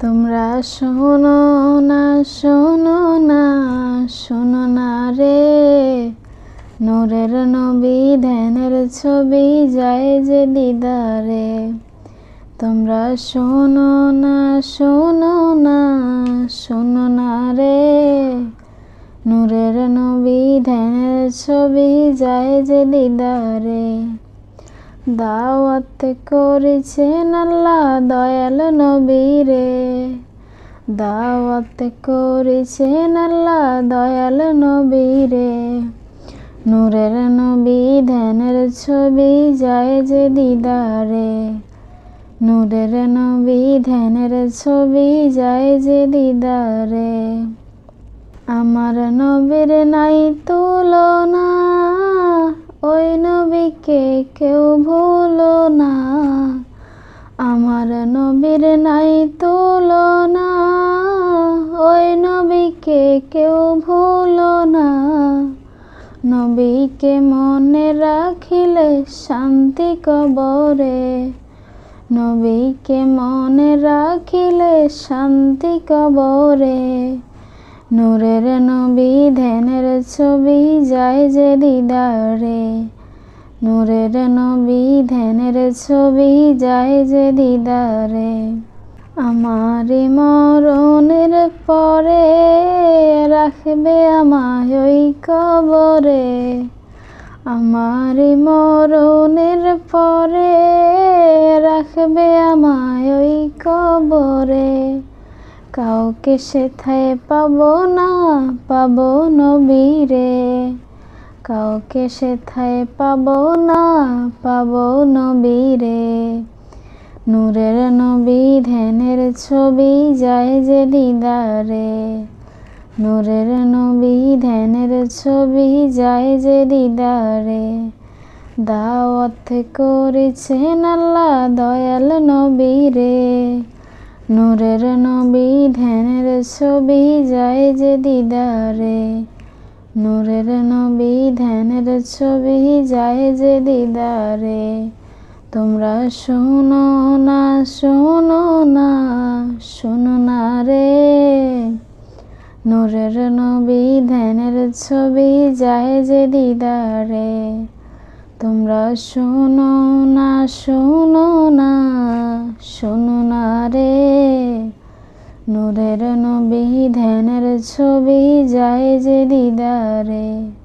তোমরা শোনো না শোনো না শোনো না রে। নূরের নবী, ধ্যানের ছবি, যায় যে দিদারে। তোমরা শোনো না শোনো না শোনো না রে। নূরের নবী, ধ্যানের ছবি, যায় যে দিদারে। দাওয়াত করেছেন আল্লাহ দয়াল নবীরে। দাওয়াত করেছেন আল্লাহ দয়াল নবীরে। নূরের নবী ধ্যানের ছবি যায় যে দিদারে। নূরের নবী ধ্যানের ছবি যায় যে দিদারে। আমার নবীর নাই তুলনা, ওই নবীকে কেউ ভুলো তুলনা, ওই নবীকে কেউ ভুলো না নবীকে মনে রাখিলে শান্তি কবরে। নবীকে মনে রাখিলে শান্তি কবরে। নূরের নবী ধ্যানের ছবি যায় যে দিদারে। নূরের নবী ধ্যানের ছবি যায় যে দিদারে। আমারি মরণের পরে রাখবে আমায় ওই কবরে। আমারি মরণের পরে রাখবে আমায় ওই কবরে। কাউকে সেথায় পাবো না, পাবো নবীরে। কাউকে সেথায় পাবো না, পাবো নবীরে। নূরের নবী ধ্যানের ছবি যায় যে দিদারে। নূরের নবী ধ্যানের ছবি যায় যে দিদারে। দাওয়াত করেছেন আল্লাহ দয়াল নবীরে নূরের নবী ধ্যানের ছবি যায় যে দিদারে। নূরের নবী ধ্যানের ছবি যায় যে দিদারে। তোমরা শোনো না শোনো না শোনো না রে। নূরের নবী, ধ্যানের ছবি যায় যে দিদারে। তোমরা শোনো না শোনো না শোনো না রে। নূরের নবী, ধ্যানের ছবি যায় যে দিদারে।